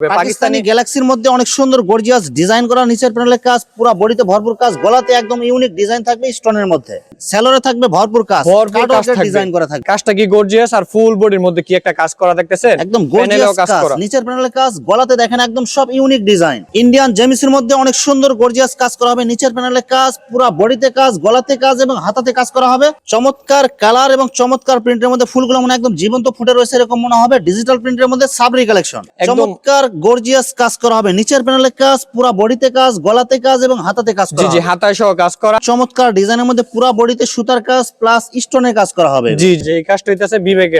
পাকিস্তানি গ্যালাক্সির মধ্যে অনেক সুন্দর গর্জিয়াস ডিজাইন করা নিচের প্যানেলের কাজ পুরো বডিতে ভরপুর কাজ গলাতে একদম ইউনিক ডিজাইন থাকবে স্টোনের মধ্যে। স্যালোরে থাকবে ভরপুর কাজ ভরপুর কাজ ডিজাইন করা থাকবে। কাজটা কি গর্জিয়াস আর ফুল বডির মধ্যে কি একটা কাজ করা দেখতেছেন? একদম গর্জিয়াস কাজ নিচের প্যানেলের কাজ গলাতে দেখেন একদম সব ইউনিক ডিজাইন ইন্ডিয়ান জেমিসের মধ্যে অনেক সুন্দর গর্জিয়াস কাজ করা হবে নিচের প্যানেলের কাজ পুরো বডিতে কাজ গলাতে কাজ এবং হাতাতে কাজ করা হবে। চমৎকার কালার এবং চমৎকার প্রিন্টের মধ্যে ফুলগুলো মনে একদম জীবন্ত ফুটে রয়েছে এরকম মনে হবে। ডিজিটাল প্রিন্টের মধ্যে সাবরি কালেকশন চমৎকার গর্জিয়াস কাজ করা হবে। নিচের প্যানেলের কাজ পুরো বডিতে কাজ গলাতে কাজ এবং হাতাতে কাজ জি হাতায় সহ কাজ করা। চমৎকার ডিজাইনের মধ্যে পুরো বডিতে সুতার কাজ প্লাস স্টোনের কাজ করা হবে। জি জি এই কাজটা হইতেছে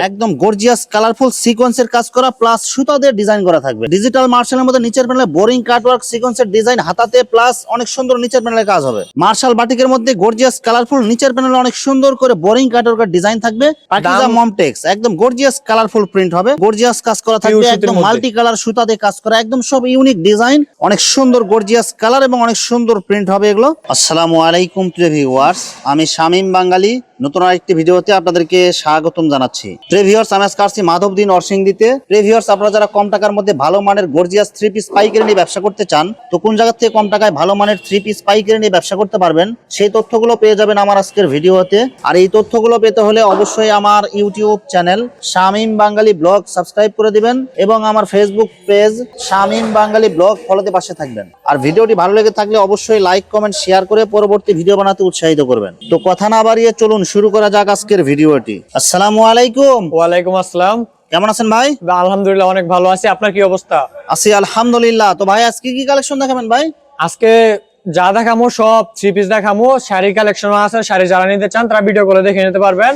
একদম গর্জিয়াস কালারফুল সিকোয়েন্সের কাজ করা প্লাস সুতা দিয়ে ডিজাইন করা থাকবে। ডিজিটাল মার্শালের মধ্যে নিচের প্যানেলে বোরিং কাটওয়ার্ক সিকোয়েন্সের ডিজাইন হাতাতে প্লাস অনেক সুন্দর নিচের প্যানেলে কাজ হবে। মার্শাল বাটিকের মধ্যে গর্জিয়াস কালারফুল নিচের প্যানেলে অনেক সুন্দর করে বোরিং কাটওয়ার্কের ডিজাইন থাকবে। পাকিজা মমটেক্স একদম গর্জিয়াস কালারফুল প্রিন্ট হবে। গর্জিয়াস কাজ করা থাকবে। একদম মাল্টি কালার সুতা দিয়ে কাজ করা, একদম সব ইউনিক ডিজাইন অনেক সুন্দর গর্জিয়াস কালার এবং অনেক সুন্দর প্রিন্ট হবে এগুলো। আসসালামু আলাইকুম আমি শামীম বাঙালি নতুন আরেকটি ভিডিওতে আপনাদেরকে স্বাগতম জানাচ্ছি। প্রেভিয়ার্স আমি আজকে আসছি মাধবদিন অরসিংদিতে প্রেভিয়ার্স আপনারা যারা কম টাকার মধ্যে ভালো মানের গর্জিয়াস থ্রি পিস পাইকারি নিয়ে ব্যবসা করতে চান, তো কোন জায়গা থেকে কম টাকায় ভালো মানের থ্রি পিস পাইকারি নিয়ে ব্যবসা করতে পারবেন, সেই তথ্যগুলো পেয়ে যাবেন আমার আজকের ভিডিওতে। আর এই তথ্যগুলো পেতে হলে অবশ্যই আমার YouTube channel Shamim Bangali vlog subscribe করে দিবেন এবং আমার Facebook page Shamim Bangali vlog ফলোতে পাশে থাকবেন। আর ভিডিওটি ভালো লেগে থাকলে অবশ্যই লাইক কমেন্ট শেয়ার করে পরবর্তী ভিডিও বানাতে উৎসাহিত করবেন। তো কথা না বাড়িয়ে চলুন শুরু করা যাক আজকের ভিডিওটি। আসসালামু আলাইকুম। ওয়ালাইকুম আসসালাম। কেমন আছেন ভাই? আলহামদুলিল্লাহ অনেক ভালো আছি। আপনার কি অবস্থা? আছি আলহামদুলিল্লাহ। তো ভাই আজকে কি কালেকশন দেখাবেন ভাই? আজকে যা দেখামো সব থ্রি পিস দেখামো। শাড়ি কালেকশন আছে শাড়ি যারা নিতে চান তারা ভিডিও করে দেখে নিতে পারবেন।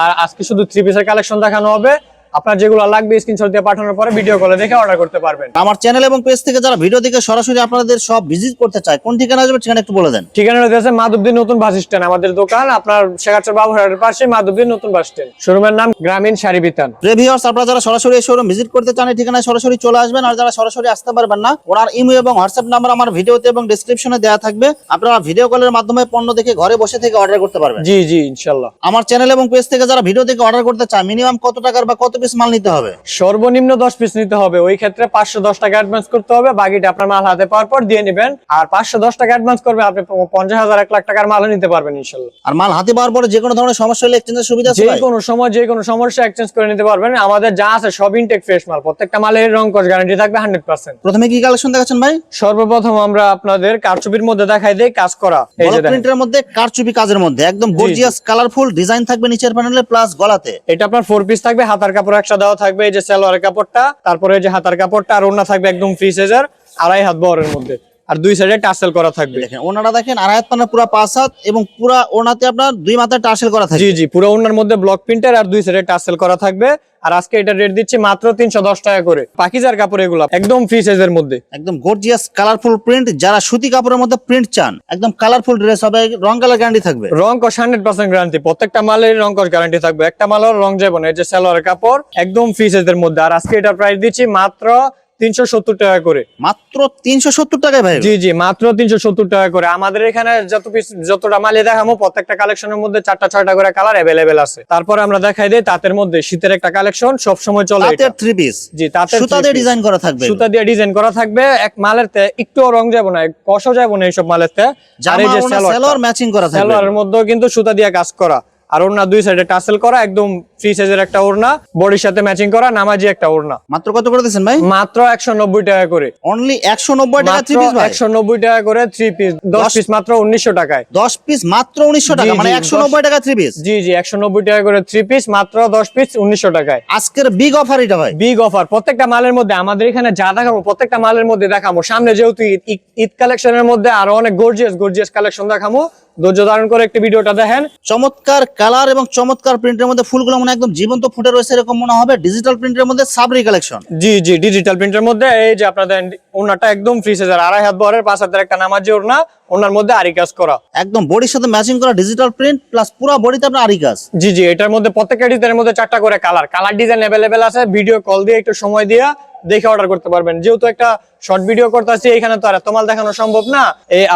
আর আজকে শুধু থ্রি পিসের কালেকশন দেখানো হবে। আপনার যেগুলো লাগবে স্ক্রিনশট দিয়ে পাঠানোর পরে ভিডিও করে দেখে অর্ডার করতে পারবেন। আমার চ্যানেল এবং পেজ থেকে যারা ভিডিও দেখে সরাসরি আপনাদের সব ভিজিট করতে চায় কোন ঠিকানা যাবে ঠিকানা একটু বলে দেন। ঠিকানা রয়েছে মাধবদী নতুন বাস স্ট্যান্ড আমাদের দোকান আপনার শেখাচর বাবুহাটের পাশে মাধবদী নতুন বাস স্ট্যান্ড শোরুমের নাম গ্রামীণ শাড়ি বিতান। প্রেভিয়ার্স আপনারা যারা সরাসরি এই শোরুম ভিজিট করতে চান এই ঠিকানায় সরাসরি চলে আসবেন আর যারা সরাসরি আসতে পারবেন না ওনার ইমেল এবং হোয়াটসঅ্যাপ নাম্বার আমার ভিডিওতে এবং ডেসক্রিপশনে দেওয়া থাকবে। আপনারা ভিডিও কলের মাধ্যমে পণ্য দেখে ঘরে বসে থেকে অর্ডার করতে পারবেন। জি জি ইনশাল্লাহ। আমার চ্যানেল এবং পেজ থেকে যারা ভিডিও দেখে অর্ডার করতে চায় মিনিমাম কত টাকার বা কত পিস মাল নিতে হবে। সর্বনিম্ন দশ পিস নিতে হবে। ওই ক্ষেত্রে পাঁচশো দশ টাকা অ্যাডভান্স করতে হবে। বাকিটা আপনার মাল হাতে পাওয়ার পর দিয়ে নেবেন। আর পাঁচশো দশ টাকা অ্যাডভান্স করবে আপনি পঞ্চাশ হাজার এক লাখ টাকার মালও নিতে পারবেন ইনশাল্লাহ। আর মাল হাতে পাওয়ার পরে যে কোনো ধরনের সমস্যা হলে এক্সচেঞ্জের সুবিধা আছে যে কোনো সময় যে কোনো সমস্যা এক্সচেঞ্জ করে নিতে পারবেন। আমাদের যা আছে সব ইনটেক ফ্রেশ মাল। প্রত্যেকটা মালের রং কস গ্যারান্টি থাকবে হান্ড্রেড পার্সেন্ট প্রথমে কি কালেকশন দেখাচ্ছেন ভাই? সর্বপ্রথম আমরা আপনাদের কারচুপির মধ্যে দেখাই দেই কাজ করা। এই যে প্রিন্টের মধ্যে কারচুপি কাজের মধ্যে। একদম গর্জিয়াস কালারফুল ডিজাইন থাকবে নিচের প্যানেলে প্লাস গলাতে। এটা আপনার ফোর পিস থাকবে হাতার কাপড় একসাথে দেওয়া থাকবে এই যে সালোয়ারের কাপড়টা, তারপরে যে হাতার কাপড়টা, আর ওড়না থাকবে একদম ফ্রি সাইজার আড়াই হাত বহরের মধ্যে। আর দুই সাইডে টাসেল করা থাকবে। দেখেন ওনারা দেখেন আড়াই পানা পুরো পাঁচ হাত এবং পুরা ওনাতে আপনার দুই মাথায় টার্সেল করা থাকে জি জি পুরো ওনার মধ্যে ব্লক প্রিন্টার আর দুই সাইডে টাসেল করা থাকবে। আর আজকে এটা রেট দিচ্ছি মাত্র তিনশো দশ টাকা করে। পাকিজার কাপড় এগুলো একদম ফ্রি সাইজের মধ্যে। একদম গর্জিয়াস কালারফুল প্রিন্ট যারা সুতি কাপড়ের মধ্যে প্রিন্ট চান একদম কালারফুল ড্রেস হবে রং কালার গ্যারান্টি থাকবে। রং কস হান্ড্রেড পার্সেন্ট গ্যারান্টি প্রত্যেকটা মালের রং কস গ্যারান্টি থাকবে। একটা মালের রং যাবে না এই যে সালোয়ারের কাপড় একদম ফ্রি সাইজের মধ্যে। আর আজকে এটা প্রাইস দিচ্ছি মাত্র তিনশো সত্তর টাকা করে। মাত্র তিনশো সত্তর টাকায় ভাই জি জি মাত্র তিনশো সত্তর টাকা করে। আমাদের এখানে যত পিস যতটা মালে দেখামো প্রত্যেকটা কালেকশনের মধ্যে চারটা ছয়টা করে কালার অ্যাভেলেবেল আছে। তারপরে আমরা দেখাই দিই তাঁতের মধ্যে। শীতের একটা কালেকশন সব সময় চলে তাঁতের থ্রি পিস জি তাঁতের সুতা দিয়ে ডিজাইন করা থাকবে সুতা দিয়ে ডিজাইন করা থাকবে। এক মালের তে একটুও রং যাব না কষও যাব না এইসব মালের তে। আর এই যে ওনা ম্যাচিং করা থাকবে। সালোয়ারের মধ্যেও কিন্তু সুতা দিয়ে কাজ করা। আর ওড়না দুই সাইডে টাসেল করা একদম ফ্রি সাইজের একটা ওড়না বডির সাথে ম্যাচিং করা নামাজি একটা ওড়না। মাত্র কত করে দিচ্ছেন ভাই? মাত্র একশো নব্বই টাকা করে। অনলি একশো নব্বই টাকা থ্রি পিস একশো নব্বই টাকা করে থ্রি পিস দশ পিস মাত্র উনিশশো টাকায়। দশ পিস মাত্র উনিশশো টাকা মানে একশো নব্বই টাকা থ্রি পিস জি জি একশো নব্বই টাকা করে থ্রি পিস মাত্র দশ পিস উনিশশো টাকায়। আজকের বিগ অফার এটা ভাই। বিগ অফার প্রত্যেকটা মালের মধ্যে আমাদের এখানে যা দেখাবো প্রত্যেকটা মালের মধ্যে দেখাবো। সামনে যেহেতু ঈদ কালেকশনের মধ্যে আরও অনেক গর্জিয়াস গর্জিয়াস কালেকশন দেখাবো। ধৈর্য ধারণ করে একটি ভিডিওটা দেখেন। চমৎকার কালার এবং চমৎকার প্রিন্টের মধ্যে ফুলগুলো মনে একদম জীবন্ত ফুটে রয়েছে এরকম মনে হবে। ডিজিটাল প্রিন্টের মধ্যে সাবরি কালেকশন জি জি ডিজিটাল প্রিন্টের মধ্যে এই যে আপনাদের ওনাটা একদম ফ্রি সাইজের আড়াই হাত বহরের পাঁচ হাতের একটা নামাজি ওড়না ওনার মধ্যে আরি কাজ করা। একদম বডির সাথে ম্যাচিং করা ডিজিটাল প্রিন্ট প্লাস পুরো বডিতে আপনার আরি কাজ। জি জি এটার মধ্যে প্রত্যেকটা ডিজাইনের মধ্যে চারটা করে কালার। কালার ডিজাইন অ্যাভেলেবেল আছে ভিডিও কল দিয়ে একটু সময় দিয়ে দেখে অর্ডার করতে পারবেন। যেহেতু একটা শর্ট ভিডিও করতেছি এখানে তো আর এত মাল দেখানো সম্ভব না।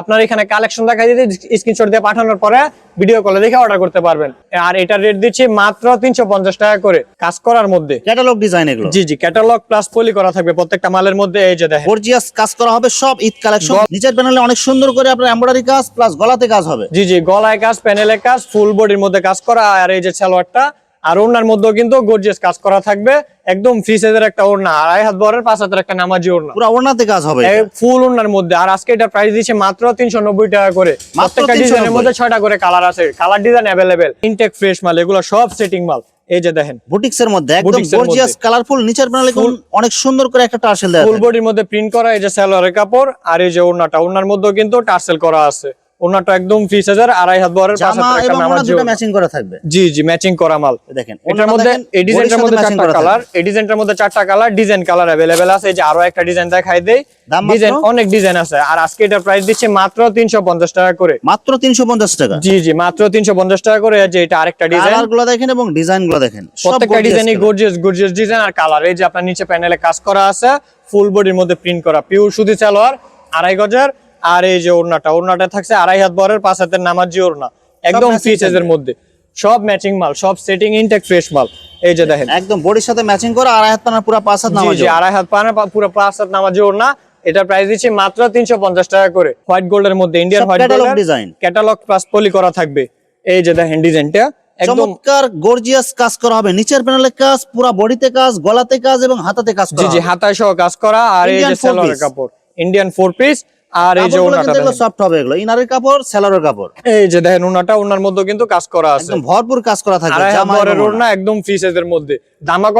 আপনার এখানে কালেকশন দেখা দিতে স্ক্রিনশট দিয়ে পাঠানোর পরে ভিডিও কলে দেখে অর্ডার করতে পারবেন। আর এটার রেট দিচ্ছি মাত্র তিনশো পঞ্চাশ টাকা করে কাজ করার মধ্যে। ক্যাটালগ ডিজাইন এগুলো? জি জি ক্যাটালগ প্লাস পলি করা থাকবে প্রত্যেকটা মালের মধ্যে এই যে দেখেন। গর্জিয়াস কাজ করা হবে সব ঈদ কালেকশন নিচের প্যানেলে অনেক সুন্দর করে আপনার এমব্রয়ডারি কাজ প্লাস গলাতে কাজ হবে। জি জি গলায় কাজ প্যানেলে কাজ ফুল বডির মধ্যে কাজ করা আর এই যে সালোয়ারটা আর ওড়নার মধ্যেও কিন্তু গর্জিয়াস কাজ করা থাকবে। একদম ফ্রি সাইজের একটা ওড়না আড়াই হাত বরের পাঁচ হাতের একটা নামাজি ওড়না। পুরো ওড়নাতে কাজ হবে ফুল ওড়নার মধ্যে। আর আজকে এটা প্রাইস দিচ্ছে মাত্র তিনশো নব্বই টাকা করে। প্রত্যেকটা 390 ডিজাইনের মধ্যে ছয়টা করে কালার আছে। Colour design available intact fresh মাল এগুলো সব সেটিং মাল। এই যে দেখেন। বুটিক্স এর মধ্যে। একদম গর্জিয়াস কালারফুল নিচের প্যানেলে অনেক সুন্দর করে একটা টার্সেল দেওয়া ফুল বডির মধ্যে প্রিন্ট করা এই যে সালোয়ারের কাপড় আর এই যে ওড়নাটা ওড়নার মধ্যেও কিন্তু টার্সেল করা আছে। ওড়নাটা একদম ফ্রি সাইজের আড়াই হাত বরের পাঁচ জামা হাতের একটা এবং ওড়না নামাজি দুটো ওড়না। ম্যাচিং করা থাকবে জি জি ম্যাচিং করা মাল এই দেখেন এটার ওড়নাটা মধ্যে দেখেন, এই ডিজাইনটার বডির মধ্যে সাথে matching চারটা করা কালার থাকবে। এই ডিজাইনটার মধ্যে চারটা কালার ডিজাইন কালার अवेलेबल আছে এই যে আরো একটা ডিজাইন দেখাই দেই দাম মাত্র? ডিজাইন অনেক ডিজাইন আছে আর আজকে এটার প্রাইস দিচ্ছে মাত্র 350 টাকা করে মাত্র তিনশো পঞ্চাশ টাকা জি জি মাত্র 350 টাকা করে এই যে এটা আরেকটা ডিজাইন কালার গুলো দেখেন এবং ডিজাইন গুলো দেখেন সব প্রত্যেকটা gorgeous ডিজাইনই color। গর্জিয়াস গর্জিয়াস ডিজাইন আর কালার এই যে আপনার নিচে প্যানেলে কাজ করা আছে ফুল বডির মধ্যে প্রিন্ট করা পিওর সুতি সালোয়ার আড়াই গজের আর এই যে ওড়নাটা ওড়নাটা থাকছে আড়াই হাত বরের পাঁচ হাতের নামাজি ওড়না। একদম ফ্রি মধ্যে। সব ম্যাচিং মাল সব সেটিং ইনটেক ফ্রেশ মাল। এই যে দেখেন। একদম বডির সাথে ম্যাচিং করা আর হাত পানা পুরো পাঁচ হাত নামাজ জি আড়াই হাত পানা পুরো পাঁচ হাত নামাজি ওড়না। এটার প্রাইস দিচ্ছি মাত্র তিনশো পঞ্চাশ টাকা করে। হোয়াইট গোল্ডের মধ্যে Indian white gold design। Catalogue plus poly করা থাকবে। এই যে দেখেন ডিজাইনটা। একদম চমৎকার গর্জিয়াস কাজ করা হবে। নিচের প্যানেলে কাজ পুরো বডিতে কাজ গলাতে কাজ এবং হাতাতে কাজ জি করা জি হবে। হাতায় সহ কাজ করা। আর এই যে সালোয়ারের কাপড় ইন্ডিয়ান ফোর পিস আর এই যে ওনাটা সফট হবে এগুলো। ইনারের কাপড় সেলারের কাপড়। এই যে দেখেন ওনাটা ওনার মধ্যে কিন্তু কাজ করা আছে। একদম ভরপুর কাজ করা থাকবে আড়াই হাত জামা বরের এবং ওড়না। ওড়না একদম ফ্রি সাইজের মধ্যে।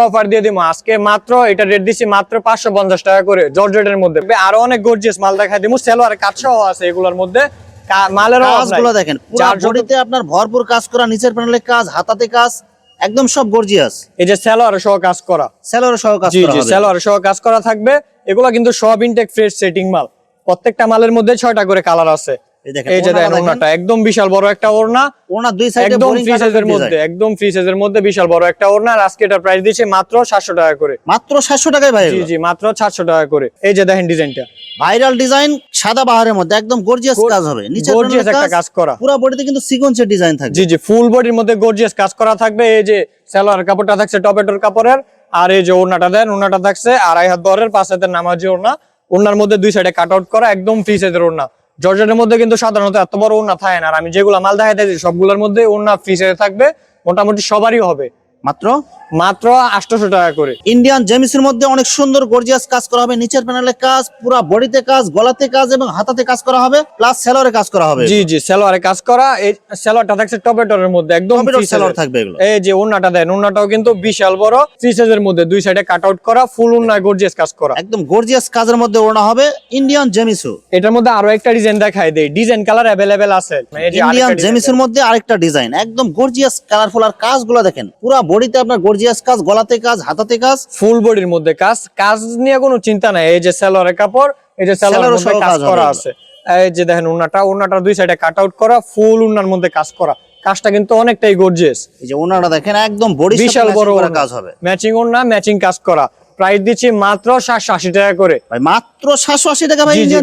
অফার দিয়ে দিব। আজকে মাত্র এটা রেট দিচ্ছি মাত্র পাঁচশো পঞ্চাশ টাকা করে জর্জেটের মধ্যে। আরও অনেক গর্জিয়াস মাল দেখাই সেলোয়ার সহ আছে এগুলোর মধ্যে। মালের। কাজগুলো দেখেন পুরো বডিতে আপনার ভরপুর কাজ করা নিচের প্যানেলে কাজ হাতাতে কাজ একদম সব গর্জিয়াস এই যে সেলোয়ার সহ কাজ করা। সেলারের সহ কাজ করা জি সেলোয়ার সহ কাজ করা থাকবে। এগুলো কিন্তু সব ইনটেক ফ্রেশ সেটিং মাল। প্রত্যেকটা মালের মধ্যে ছয়টা করে কালার আছে। এই যে দেখেন দেখেন। ওড়নাটা একদম বিশাল বড় একটা ওড়না। দুই সাইডে একদম ফ্রি সাইজের মধ্যে একদম ফ্রি সাইজের মধ্যে বিশাল বড় একটা ওড়না। আর আজকে এটা প্রাইস দিচ্ছে মাত্র সাতশো টাকা করে। মাত্র সাতশো টাকায় ভাই জি জি মাত্র টাকা করে। এই যে দেখেন ডিজাইনটা। ভাইরাল ডিজাইন সাদা বাহারের মধ্যে একদম গর্জিয়াস কাজ হবে। নিচের গর্জিয়াস একটা কাজ করা। পুরো বডিতে কিন্তু সিকোয়েন্সের ডিজাইন থাকবে। জি জি ফুল বডির মধ্যে গর্জিয়াস কাজ করা থাকবে। এই যে সালোয়ার কাপড়টা থাকছে টপেটোর কাপড়ের। আর এই যে ওড়নাটা দেন ওড়নাটা থাকছে আড়াই হাত বরের পাঁচ হাতের নামাজি ওড়না। ওড়নার মধ্যে দুই সাইডে কাট আউট করা, একদম ফ্রি সাইজের ওনা জর্জেটের মধ্যে কিন্তু সাধারণত এত বড় ওনা থাকে না, আর আমি যেগুলো মাল দেখাইতেছি, সবগুলোর মধ্যে ওনা ফ্রি সাইজে থাকবে, মোটামুটি সবারই হবে। মাত্র? মাত্র আটশোশো টাকা করে। ইন্ডিয়ান জেমিসের মধ্যে অনেক সুন্দর গর্জিয়াস কাজ করা হবে। নিচের প্যানেলে কাজ পুরো বডিতে কাজ গলাতে কাজ এবং হাতাতে কাজ করা হবে প্লাস সেলরে কাজ করা হবে। জি জি সালোয়ারে কাজ করা। এই সালোয়ারটা থাকছে টপেটোর মধ্যে একদম সেলর থাকবে এগুলো। এই যে ওন্নাটা দেন ওন্নাটাও কিন্তু বিশাল বড় থ্রি সাইজের মধ্যে দুই সাইডে কাট আউট করা ফুল ওন্নায় গর্জিয়াস কাজ করা। একদম গর্জিয়াস কাজের মধ্যে ওড়না হবে ইন্ডিয়ান জেমিসু এটার মধ্যে আরও একটা ডিজাইন দেখাই দেই ডিজাইন কালার অ্যাভেলেবেল আছে। ইন্ডিয়ান আরেকটা জেমিসের মধ্যে আরেকটা ডিজাইন একদম গর্জিয়াস কালারফুল আর কাজগুলো দেখেন পুরো বডিতে আপনার গর্জিয়াস কাজ গলাতে কাজ হাতাতে কাজ। ফুল বডির মধ্যে কাজ। কাজ নিয়ে কোনো চিন্তা নাই। এই যে সালোয়ারের কাপড় এই যে সালোয়ারের কাজ করা আছে। এই যে দেখেন উন্নাটা উন্নাটা দুই সাইডে কাট আউট করা ফুল উন্নার মধ্যে কাজ করা। কাজটা কিন্তু অনেকটাই গর্জিয়াস এই যে ওনারা দেখেন একদম বড় বিশাল বড় কাজ হবে। ম্যাচিং ওনা ম্যাচিং কাজ করা। প্রাইস দিচ্ছি মাত্র সাতশো আশি টাকা করে। মাত্র সাতশো আশি টাকা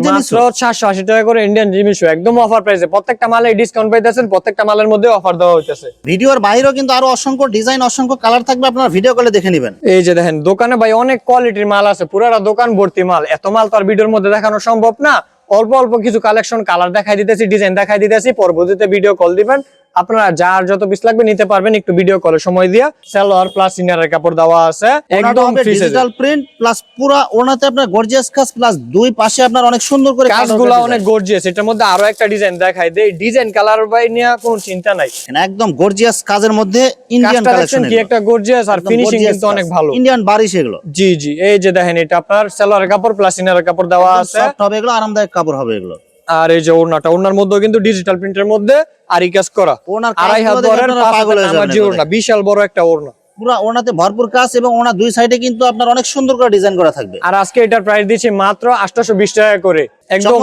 মাত্র সাতশো আশি টাকা করে ইন্ডিয়ান শু একদম অফার প্রাইসে প্রত্যেকটা মালে ডিসকাউন্ট পাইতেছেন প্রত্যেকটা মালের মধ্যে অফার দেওয়া হইতেছে। ভিডিওর বাইরেও কিন্তু আরও অসংখ্য ডিজাইন অসংখ্য কালার থাকবে আপনারা ভিডিও কলে দেখে নেবেন। এই যে দেখেন দোকানে ভাই অনেক কোয়ালিটির মাল আছে পুরাটা দোকান ভর্তি মাল। এত মাল তো আর ভিডিওর মধ্যে দেখানো সম্ভব না। অল্প অল্প কিছু কালেকশন কালার দেখাই দিতেছি ডিজাইন দেখাই দিতেছি পরবর্তীতে ভিডিও কল দিবেন। আপনারা যার যত পিস লাগবে নিতে পারবেন একটু ভিডিও কলে সময় দিয়া। সালোয়ার প্লাস ইনারের কাপড় দেওয়া আছে একদম ডিজিটাল প্রিন্ট প্লাস পুরো ওনাতে আপনার গর্জিয়াস কাজ প্লাস দুই পাশে আপনার অনেক সুন্দর করে কাজগুলো অনেক গর্জিয়াস এটার মধ্যে আরও একটা ডিজাইন দেখাই দেই। ডিজাইন কালার বাই নিয়ে কোনো চিন্তা নাই। একদম গর্জিয়াস কাজের মধ্যে ইন্ডিয়ান কালেকশন কি একটা গর্জিয়াস আর ফিনিশিং কিন্তু অনেক ভালো। ইন্ডিয়ান বারিশ এগুলো। জি জি এই যে দেখেন এটা আপনার সালোয়ারের কাপড় প্লাস ইনারের কাপড় দেওয়া আছে। সফট হবে এগুলো আরামদায়ক কাপড় হবে এগুলো। আর এই যে ওড়নাটা ওড়নার মধ্যেও কিন্তু ডিজিটাল প্রিন্টের মধ্যে আরি কাজ করা। আড়াই হাত বরের ওড়না বিশাল বড় একটা ওড়না। পুরো ওনাতে ভরপুর কাজ এবং ওনা দুই সাইডে কিন্তু আপনার অনেক সুন্দর করে ডিজাইন করা থাকবে। আর আজকে এটার প্রাইস দিচ্ছি মাত্র আটশো বিশ টাকা করে একদম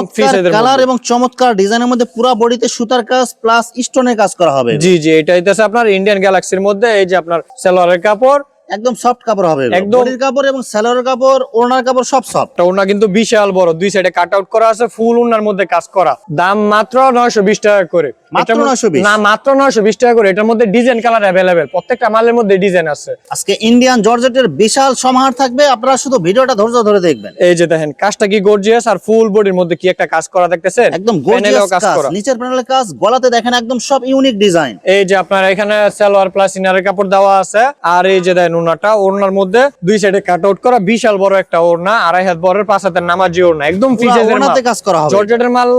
কালার এবং চমৎকার ডিজাইনের মধ্যে পুরো বডিতে সুতার কাজ প্লাস স্টোনের কাজ করা হবে। জি জি এটা হইতেছে আপনার ইন্ডিয়ান গ্যালাক্সির মধ্যে এই যে আপনার সালোয়ারের কাপড় একদম সফট কাপড় হবে একদম- কাপড় এবং সালোয়ার কাপড় ওনার কাপড় সব সফট ওনা ওড়না কিন্তু বিশাল বড় দুই সাইডে কাট আউট করা আছে ফুল ওড়নার মধ্যে কাজ করা। দাম মাত্র নয়শো বিশ টাকা করে। মাত্র 920 না মাত্র নয়শো বিশ টাকা করে। এটার মধ্যে ডিজাইন কালার অ্যাভেলেবেল প্রত্যেকটা মালের মধ্যে ডিজাইন আছে। আজকে ইন্ডিয়ান জর্জেটের বিশাল সমাহার থাকবে। আপনারা শুধু ভিডিওটা ধৈর্য ধরে দেখবেন। এই যে দেখেন কাজটা কি গর্জিয়াস আর ফুল বডির মধ্যে কি একটা কাজ করা দেখতেছেন? একদম গর্জিয়াস কাজ নিচের প্যানেলের কাজ গলাতে দেখেন একদম সব ইউনিক ডিজাইন এই যে আপনার এখানে সালোয়ার প্লাস ইনারের কাপড় দেওয়া আছে। আর এই যে দেখেন ওড়নাটা ওড়নার মধ্যে দুই সাইডে কাট আউট করা। বিশাল বড় একটা ওড়না আড়াই হাত বড়ের পাঁচ হাতের নামাজি ওড়না। একদম ফ্রি সাইজের কাজ করা হবে। জর্জেটের মাল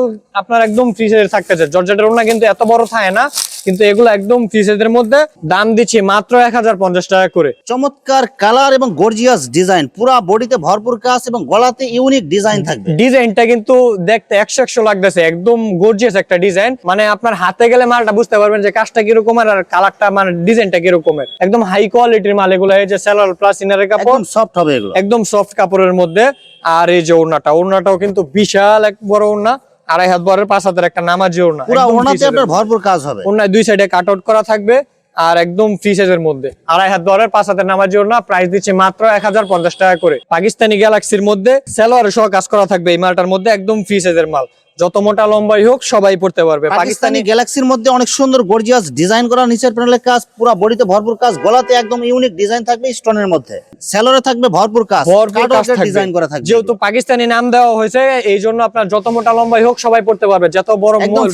আপনার একদম ফ্রি সাইজের থাকতেছে জর্জেটের ওড়না কিন্তু এত বড় থাকে না কিন্তু এগুলো একদম ফ্রি সাইজের মধ্যে। দাম দিচ্ছি মাত্র এক হাজার পঞ্চাশ টাকা করে। চমৎকার কালার এবং গর্জিয়াস ডিজাইন পুরা বডিতে ভরপুর কাজ এবং গলাতে ইউনিক ডিজাইন থাকবে। ডিজাইনটা কিন্তু দেখতে একশো একশো লাগতেছে একদম গর্জিয়াস একটা ডিজাইন মানে আপনার হাতে গেলে মালটা বুঝতে পারবেন যে কাজটা কিরকমের আর কালারটা মানে ডিজাইনটা কিরকমের। একদম হাই কোয়ালিটির মাল এগুলো এই যে স্যালোয়ার প্লাস ইনারের কাপড়। একদম সফট হবে এগুলো। একদম সফট কাপড়ের মধ্যে। আর এই যে ওড়নাটা ওড়নাটাও কিন্তু বিশাল এক বড় ওড়না। আড়াই হাত বরের পাঁচ হাতের একটা নামাজি ওড়না পুরা এর। আপনার ভরপুর কাজ হবে। ওড়নায় দুই সাইডে কাট আউট করা থাকবে আর একদম ফ্রি সাইজের মধ্যে। আড়াই হাত দরের পাঁচ হাতের নামাজি ওড়না প্রাইস দিচ্ছে মাত্র এক হাজার পঞ্চাশ টাকা করে। পাকিস্তানি গ্যালাক্সির মধ্যে সেলোয়ার সহ কাজ করা থাকবে এই মালটার মধ্যে একদম ফ্রি সাইজের মাল। যত মোটা লম্বাই হোক সবাই পড়তে পারবে। পাকিস্তানি গ্যালাক্সির মধ্যে অনেক সুন্দর গর্জিয়াস ডিজাইন করা নিচের প্যানেলের কাজ পুরা বডিতে ভরপুর কাজ গলাতে একদম ইউনিক ডিজাইন থাকবে স্টোনের মধ্যে। স্যালোরে থাকবে ভরপুর কাজ ভরপুর কাজ ডিজাইন করা থাকবে। যেহেতু পাকিস্তানি নাম দেওয়া হয়েছে এই জন্য আপনার যত মোটা লম্বাই হোক সবাই পড়তে পারবে। যত বড় মহিলা-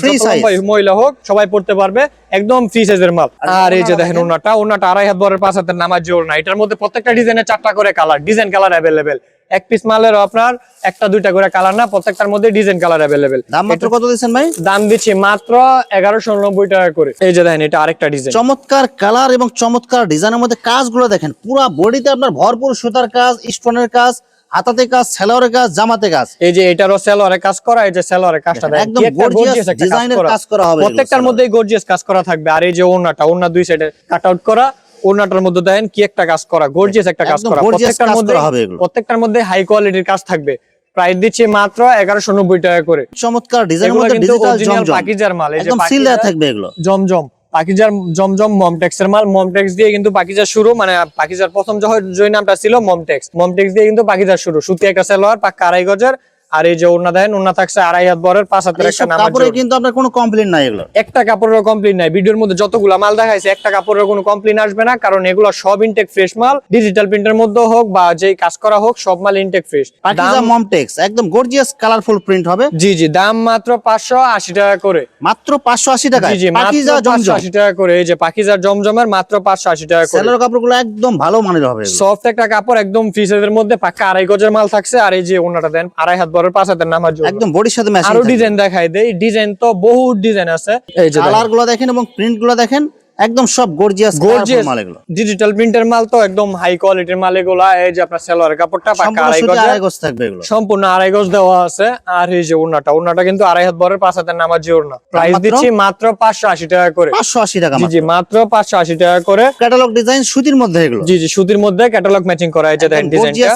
হোক সবাই পড়তে পারবে। একদম ফ্রি সাইজের মাল। আর এই যে দেখেন। ওনাটা ওনাটা আড়াই হাত বরের পাঁচ হাতের নামাজ জোর না। এটার মধ্যে প্রত্যেকটা ডিজাইনের চারটা করে কালার ডিজাইন কালার অ্যাভেলেবেল এক পিস মালের আপনার একটা দুইটা করে কালার না প্রত্যেকটার মধ্যে ডিজাইন কালার অ্যাভেলেবেল দাম মাত্র কত দিচ্ছেন ভাই? দাম দিচ্ছি মাত্র এগারোশো নব্বই টাকা করে। এই যে দেখেন এটা আরেকটা ডিজাইন চমৎকার কালার এবং চমৎকার ডিজাইনের মধ্যে কাজগুলো দেখেন পুরা বডিতে আপনার ভরপুর সুতার কাজ স্টোনের কাজ হাতাতে কাজ সেলোয়ারের কাজ জামাতে কাজ। এই যে এটারও সেলোয়ারে কাজ করা এই যে সেলোয়ারে কাজটা একদম gorgeous একটা কাজ করা। হবে প্রত্যেকটার সালোয়ারে। মধ্যে গর্জিয়াস কাজ করা থাকবে। আর এই যে ওড়নাটা ওড়না দুই সাইডে কাট আউট করা ওড়নাটার মধ্যে দেখেন কি একটা কাজ করা গর্জিয়াস একটা কাজ করা। প্রত্যেকটার মধ্যে হবে এগুলো। প্রত্যেকটার মধ্যে হাই কোয়ালিটির কাজ থাকবে। প্রাইস দিচ্ছি মাত্র এগারোশো নব্বই টাকা করে। চমৎকার ডিজাইনের মধ্যে ডিজিটাল জমজম। পাকিজার মাল এই যে একদম সিল দেওয়া পাকিজা- থাকবে এগুলো। জমজম। পাকিজার জমজম মমটেক্স এর মাল। মমটেক্স দিয়ে কিন্তু পাকিজার শুরু মানে পাকিজার প্রথম জয় নামটা ছিল মমটেক্স মমটেক্স দিয়ে কিন্তু পাকিজার শুরু। সুতি একটা সালোয়ার পাক্কা আড়াই গজের। আর এই যে ওড়না দেন ওড়না থাকছে আড়াই হাত বরের পাঁচ হাতের একটা নামাজ কাপড়ে কিন্তু আপনার কোনো কমপ্লেন নাই এগুলো একটা কাপড়ের কমপ্লিট নাই। ভিডিওর মধ্যে যতগুলো মাল দেখাইছে একটা কাপড়ের কোনো কমপ্লেন আসবে না কারণ এগুলো সব ইনটেক ফ্রেশ মাল। ডিজিটাল প্রিন্টের মধ্যে হোক বা যেই কাজ করা হোক সব মাল ইনটেক ফ্রেশ পাকিজা মমটেক্স একদম গর্জিয়াস কালারফুল প্রিন্ট হবে। জি জি দাম মাত্র পাঁচশো আশি টাকা করে। মাত্র পাঁচশো আশি টাকা জি জি পাকিজা জমজম। আশি টাকা করে। এই যে পাকিজার জমজমের মাত্র পাঁচশো আশি টাকা করে। সেলোর কাপড়গুলো একদম ভালো মানের হবে সফট একটা কাপড় একদম ফ্রিজের মধ্যে পাক্কা আড়াই গজের মাল থাকছে। আর এই যে ওনাটা দেন আড়াই হাত বড় পাঁচ হাতের নামার জন্য একদম বডির সাথে ম্যাচিং আরও ডিজাইন দেখাই দেই। ডিজাইন তো বহুত ডিজাইন আছে। এই যে কালারগুলো দেখেন এবং প্রিন্টগুলো দেখেন। একদম সব গর্জিয়াস গর্জিয়াস মাল এগুলো। ডিজিটাল প্রিন্টের মাল তো একদম হাই কোয়ালিটির মাল এগুলা এই যে আপনার সেলোয়ার কাপড়টা সম্পূর্ণ আড়াই গজের আড়াই গজ থাকবে এগুলো। সম্পূর্ণ আড়াই গজ দেওয়া আছে। আর এই যে ওড়নাটা ওড়নাটা কিন্তু আড়াই হাত বরের পাঁচ হাতের নামার যে ওড়না। প্রাইস দিচ্ছি মাত্র পাঁচশো আশি টাকা করে। পাঁচশো আশি টাকা জি মাত্র। পাঁচশো আশি টাকা করে। ক্যাটালগ ডিজাইন সুতির মধ্যে এগুলো। জি জি সুতির মধ্যে ক্যাটালগ ম্যাচিং করা যে দেখেন ডিজাইনটা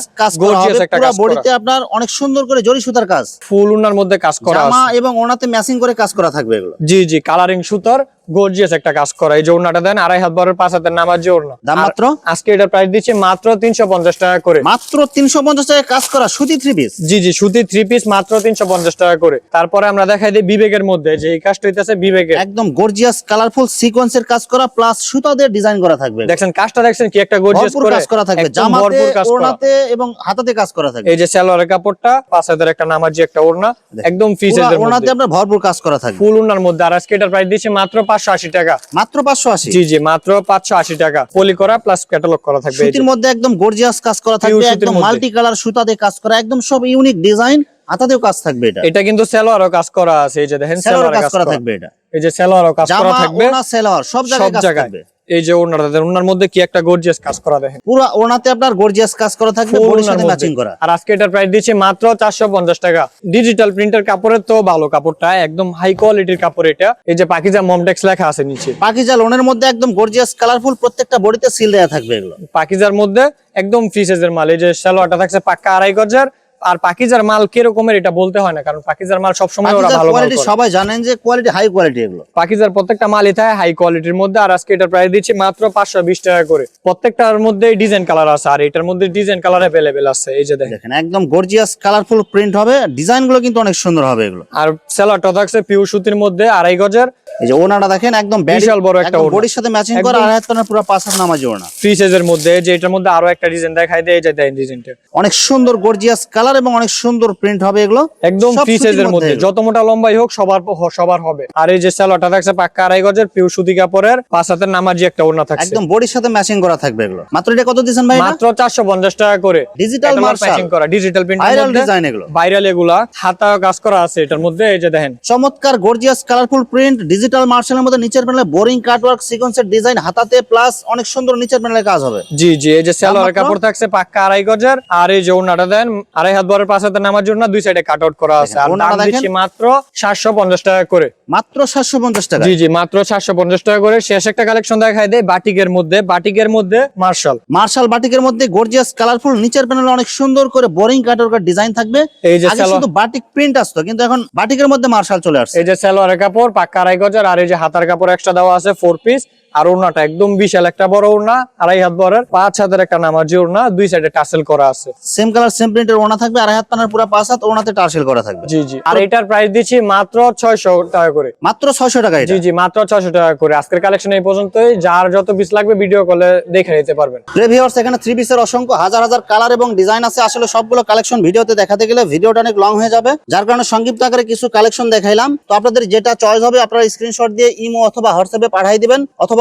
গর্জিয়াস একটা কাজ করা। বডিতে আপনার অনেক সুন্দর করে জরি সুতার কাজ। ফুল উনার মধ্যে কাজ করা জামা আছে। এবং ওনাতে ম্যাচিং করে কাজ করা থাকবে এগুলো। জি জি কালারিং সুতার গর্জিয়াস একটা কাজ করা। এই যে ওড়নাটা দেন আড়াই হাত বরের পাঁচ হাতের নামার যে ওড়না দাম মাত্র? আজকে এটার প্রাইস দিচ্ছে মাত্র তিনশো পঞ্চাশ টাকা করে। মাত্র তিনশো পঞ্চাশ টাকা কাজ করা সুতি থ্রি পিস জি জি সুতি থ্রি পিস মাত্র তিনশো পঞ্চাশ টাকা করে। তারপরে আমরা দেখাই দিই বিবেকের মধ্যে যে এই কাজটা হইতেছে বিবেকের। একদম গর্জিয়াস কালারফুল সিকোয়েন্সের কাজ করা প্লাস সুতা দিয়ে ডিজাইন করা থাকবে। দেখছেন কাজটা দেখছেন কি একটা গর্জিয়াস কাজ করা থাকবে। জামাতে ওড়নাতে এবং হাতাতে কাজ করা থাকবে। এই যে সালোয়ারের কাপড়টা পাঁচ হাতের একটা নামার যে একটা ওড়না একদম ফিসের ওড়নাতে আপনার ভরপুর কাজ করা থাকবে। ফুল ওড়নার মধ্যে। আর আজকে এটার প্রাইস দিচ্ছে মাত্র পাঁচশো আশি টাকা। মাত্র পাঁচশো আশি। জি জি মাত্র পাঁচশো আশি টাকা। পলি করা প্লাস ক্যাটালগ করা থাকবে সুতির মধ্যে একদম গর্জিয়াস কাজ করা থাকবে একদম মাল্টি কালার সুতা দিয়ে কাজ করা একদম সব ইউনিক ডিজাইন হাতাতেও কাজ থাকবে এটা। এটা কিন্তু সেলোয়ারও কাজ করা আছে এই যে দেখেন সেলোয়ার কাজ করা থাকবে এটা। এই যে সেলোয়ারও কাজ করা জামা থাকবে। ওড়না সেলোয়ার সব সব জায়গায় কাজ থাকবে। এই যে ওড়নাটা দেখেন, ওড়নার মধ্যে কি একটা গর্জিয়াস কাজ করা দেখেন। পুরো ওড়নাতে আপনার গর্জিয়াস কাজ করা থাকবে বডির সাথে ম্যাচিং করা। আর আজকে এটার প্রাইস দিচ্ছি মাত্র চারশো পঞ্চাশ টাকা। ডিজিটাল প্রিন্টের কাপড়ের তো ভালো কাপড়টা একদম হাই কোয়ালিটির কাপড় এটা। এই যে পাকিজা মমটেক্স লেখা আছে নিচে। পাকিজা লোনের মধ্যে একদম গর্জিয়াস কালারফুল প্রত্যেকটা বডিতে সিল দেওয়া থাকবে এগুলো। পাকিজার মধ্যে একদম ফ্রি সাইজের মাল। এই যে সালোয়ারটা থাকছে পাক্কা আড়াই গজের আর পাকিজার মাল কিরকমের এটা বলতে হয় না কারণ পাকিজার মাল সবসময় ওরা ভালো কোয়ালিটি সবাই জানেন যে কোয়ালিটি হাই কোয়ালিটি এগুলো। পাকিজার প্রত্যেকটা মালই থাকে হাই কোয়ালিটির মধ্যে আর আজকে এটা প্রাইস দিচ্ছি মাত্র পাঁচশো বিশ টাকা করে। প্রত্যেকটার মধ্যে ডিজাইন কালার আছে আর এটার মধ্যে ডিজাইন কালার অ্যাভেলেবেল আছে এই যে দেখেন। একদম গর্জিয়াস কালারফুল প্রিন্ট হবে ডিজাইনগুলো কিন্তু অনেক সুন্দর হবে এগুলো। আর সেলারটা থাকছে পিউ সুতির মধ্যে আড়াই গজের। এই যে ওনাটা দেখেন একদম বিশাল বড় একটা ওড়না। বডির সাথে ম্যাচিং করা আর হাত পুরো পাঁচ হাত নামাজি ওড়না। ফ্রি সাইজের মধ্যে যে এটার মধ্যে আরও একটা ডিজাইন দেখাই দেয় এই যে ডিজাইনটা অনেক সুন্দর গর্জিয়াস কালার এবং অনেক সুন্দর প্রিন্ট হবে এগুলো। একদম ফ্রি সাইজের মধ্যে। যত মোটা লম্বাই হোক সবার সবার হবে। আর এই যে সেলারটা থাকছে পাক্কা আড়াই গজের পিউ সুতি কাপড়ের পাঁচ হাতের নামাজি একটা ওড়না থাকছে। একদম বডির সাথে ম্যাচিং করা থাকবে এগুলো। মাত্র এটা কত দিয়েছেন ভাই মাত্র চারশো পঞ্চাশ টাকা করে। ডিজিটাল ম্যাচিং করা ডিজিটাল প্রিন্টের ভাইরাল ডিজাইন এগুলো। ভাইরাল এগুলা। হাতা কাজ করা আছে এটার মধ্যে এই যে দেখেন। চমৎকার গর্জিয়াস কালারফুল প্রিন্ট ডিজিটাল মার্শালের মধ্যে নিচের প্যানেলে বোরিং কাটওয়ার্ক সিকোয়েন্সের ডিজাইন হাতাতে প্লাস অনেক সুন্দর নিচের প্যানেলে কাজ হবে। জি জি এই যে সেলোয়ার মাত্র? কাপড় থাকছে পাক্কা আড়াই গজের। আর এই যে ওড়নাটা দেন আড়াই হাত বরের পাঁচ হাতের নামার জন্য দুই সাইডে কাট আউট করা আছে। আর দাম দিচ্ছি মাত্র সাতশো পঞ্চাশ টাকা করে। মাত্র সাতশো পঞ্চাশ টাকা। জি জি মাত্র সাতশো পঞ্চাশ টাকা করে। শেষ একটা কালেকশন দেখাই দেয় বাটিকের মধ্যে। বাটিকের মধ্যে মার্শাল মার্শাল বাটিকের মধ্যে গর্জিয়াস কালারফুল নিচের প্যানেল অনেক সুন্দর করে বোরিং কাটওয়ার্ক ডিজাইন থাকবে। এই যে শুধু বাটিক প্রিন্ট আসতো কিন্তু এখন বাটিকের মধ্যে মার্শাল চলে আসছে। এই যে সালোয়ারের কাপড় পাক্কা আড়াই গজের আর এই যে হাতার কাপড় এক্সট্রা দেওয়া আছে ফোর পিস আর ওড়নাটা একদম বিশাল একটা বড় ওড়না আড়াই হাত বরের পাঁচ হাতের একটা নামাজি ওড়না দুই সাইডে টাসেল করা আছে। সেম কালার সেম প্রিন্টের ওনা থাকবে আর হাত পানার পুরো পাঁচ হাত ওনাতে টার্সেল করা থাকবে। জি জি। আর এটার প্রাইস দিচ্ছি মাত্র ছয়শো টাকা করে। মাত্র ছয়শো টাকা জি জি মাত্র ছয়শো টাকা করে। আজকের কালেকশন এই পর্যন্তই। যার যত পিস লাগবে ভিডিও কলে দেখে নিতে পারবেন। প্রিভিউয়ার্স এখানে থ্রি পিসের অসংখ্য হাজার হাজার কালার এবং ডিজাইন আছে। আসলে সবগুলো কালেকশন ভিডিওতে দেখাতে গেলে ভিডিওটা অনেক লং হয়ে যাবে। যার কারণে সংক্ষিপ্ত আকারে কিছু কালেকশন দেখাইলাম। তো আপনাদের যেটা চয়েস হবে আপনারা স্ক্রিনশট দিয়ে ইমো অথবা হোয়াটসঅ্যাপে পাঠিয়ে দিবেন। অথবা